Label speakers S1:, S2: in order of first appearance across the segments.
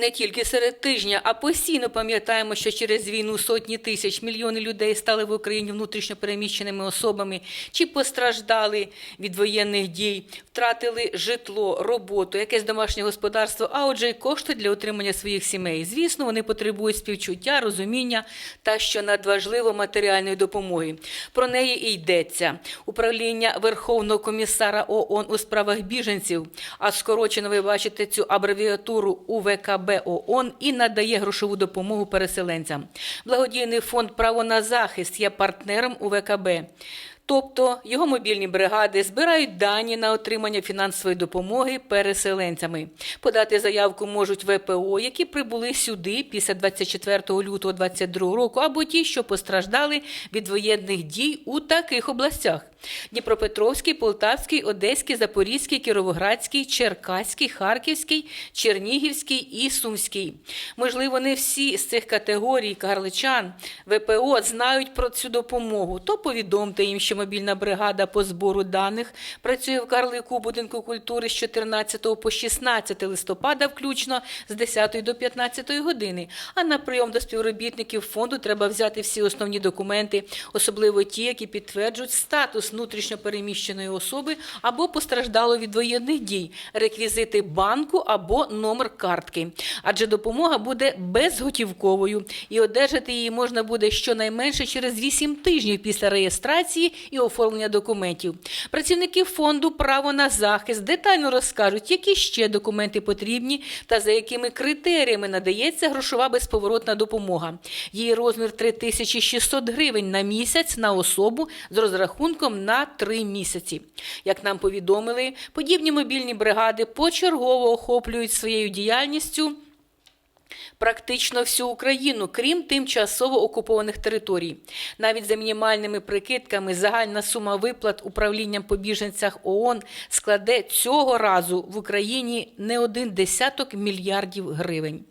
S1: Не тільки серед тижня, а постійно пам'ятаємо, що через війну сотні тисяч мільйони людей стали в Україні внутрішньо переміщеними особами чи постраждали від воєнних дій, втратили житло, роботу, якесь домашнє господарство, а отже, й кошти для утримання своїх сімей. Звісно, вони потребують співчуття, розуміння та що надважливо матеріальної допомоги. Про неї і йдеться. Управління Верховного комісара ООН у справах біженців, а скорочено ви бачите цю абревіатуру УВКБ ООН і надає грошову допомогу переселенцям. Благодійний фонд Право на захист є партнером УВКБ. Тобто його мобільні бригади збирають дані на отримання фінансової допомоги переселенцями. Подати заявку можуть ВПО, які прибули сюди після 24 лютого 2022 року, або ті, що постраждали від воєнних дій у таких областях: Дніпропетровський, Полтавський, Одеський, Запорізький, Кіровоградський, Черкаський, Харківський, Чернігівський і Сумський. Можливо, не всі з цих категорій карличан ВПО знають про цю допомогу. То повідомте їм, що мобільна бригада по збору даних працює в Карлику будинку культури з 14 по 16 листопада, включно з 10 до 15 години. А на прийом до співробітників фонду треба взяти всі основні документи, особливо ті, які підтверджують статус внутрішньо переміщеної особи або постраждало від воєнних дій, реквізити банку або номер картки. Адже допомога буде безготівковою, і одержати її можна буде щонайменше через 8 тижнів після реєстрації і оформлення документів. Працівники фонду право на захист детально розкажуть, які ще документи потрібні та за якими критеріями надається грошова безповоротна допомога. Її розмір 3600 гривень на місяць на особу з розрахунком на 3 місяці. Як нам повідомили, подібні мобільні бригади почергово охоплюють своєю діяльністю практично всю Україну, крім тимчасово окупованих територій. Навіть за мінімальними прикидками загальна сума виплат управлінням по біженцях ООН складе цього разу в Україні не один десяток мільярдів гривень.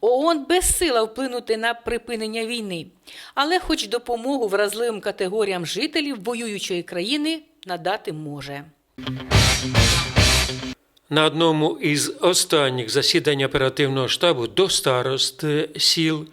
S1: ООН безсила вплинути на припинення війни, але хоч допомогу вразливим категоріям жителів воюючої країни надати може.
S2: На одному із останніх засідань оперативного штабу до старост е, сіл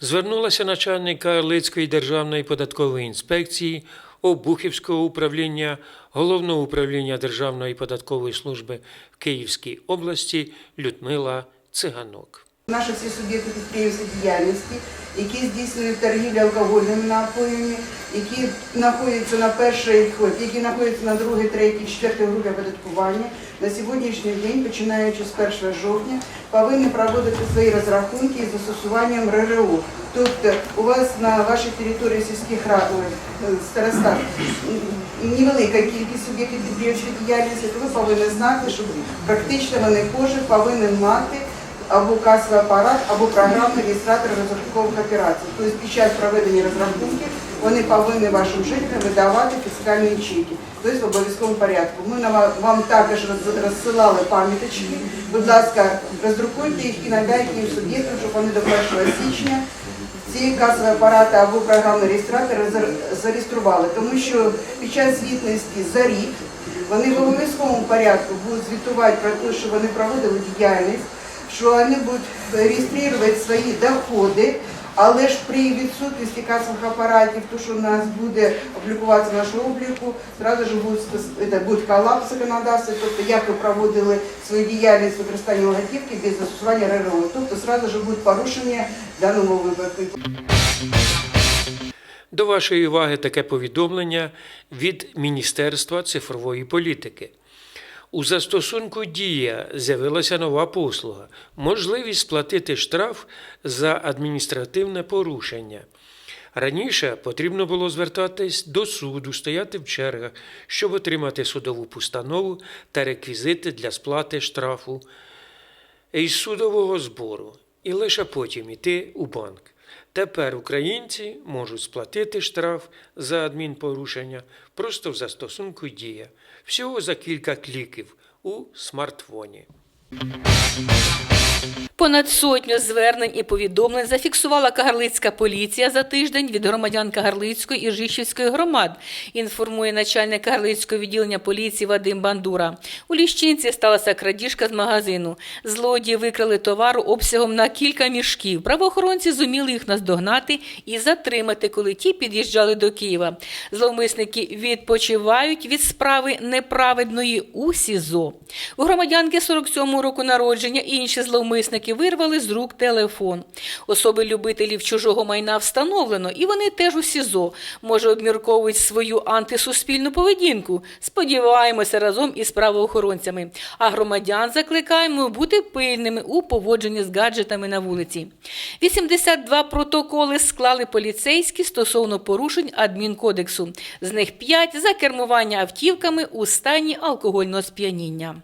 S2: звернулася начальник Карлицької державної податкової інспекції Обухівського управління Головного управління Державної податкової служби в Київській області Людмила Циганок.
S3: Наші всі суб'єкти підприємської діяльності, які здійснюють торгівлю алкогольними напоями, які знаходяться на першій, які знаходяться на другій, третій, четвертій групі оподаткування, на сьогоднішній день, починаючи з 1 жовтня, повинні проводити свої розрахунки із застосуванням РРО. Тобто у вас на вашій території сільських рад, ой, старостат невелика кількість суб'єктів підприємської діяльності, то ви повинні знати, що практично вони кожен повинен мати або касовий апарат, або програмний реєстратор розрахункових операцій. Тобто під час проведення розрахунків вони повинні вашим жителям видавати фіскальні чеки, тобто в обов'язковому порядку. Ми вам також розсилали пам'яточки. Будь ласка, роздрукуйте їх і надайте їм суб'єктам, щоб вони до 1 січня ці касові апарати або програмний реєстратор зар- зареєстрували, тому що під час звітності за рік вони в обов'язковому порядку будуть звітувати про те, що вони проводили діяльність, що вони будуть реєструвати свої доходи, але ж при відсутності касових апаратів, то, що у нас буде облікуватися в нашому обліку, зразу ж буде, буде колапс законодавства, тобто як ви проводили свою діяльність використання логотипки без застосування РРО. Тобто зразу ж будуть порушення в даному випадку.
S2: До вашої уваги таке повідомлення від Міністерства цифрової політики. У застосунку Дія з'явилася нова послуга можливість сплатити штраф за адміністративне порушення. Раніше потрібно було звертатись до суду, стояти в чергах, щоб отримати судову постанову та реквізити для сплати штрафу із судового збору і лише потім йти у банк. Тепер українці можуть сплатити штраф за адмінпорушення просто в застосунку Дія, всього за кілька кліків у смартфоні.
S1: Понад сотню звернень і повідомлень зафіксувала Кагарлицька поліція за тиждень від громадян Кагарлицької і Жищівської громад, інформує начальник Кагарлицького відділення поліції Вадим Бандура. У Ліщинці сталася крадіжка з магазину. Злодії викрали товару обсягом на кілька мішків. Правоохоронці зуміли їх наздогнати і затримати, коли ті під'їжджали до Києва. Зловмисники відпочивають від справи неправедної у СІЗО. У громадянки 47-го року народження інші зловмисники вирвали з рук телефон. Особи любителів чужого майна встановлено, і вони теж у СІЗО. Може, обмірковують свою антисуспільну поведінку. Сподіваємося разом із правоохоронцями. А громадян закликаємо бути пильними у поводженні з гаджетами на вулиці. 82 протоколи склали поліцейські стосовно порушень адмінкодексу. З них 5 за кермування автівками у стані алкогольного сп'яніння.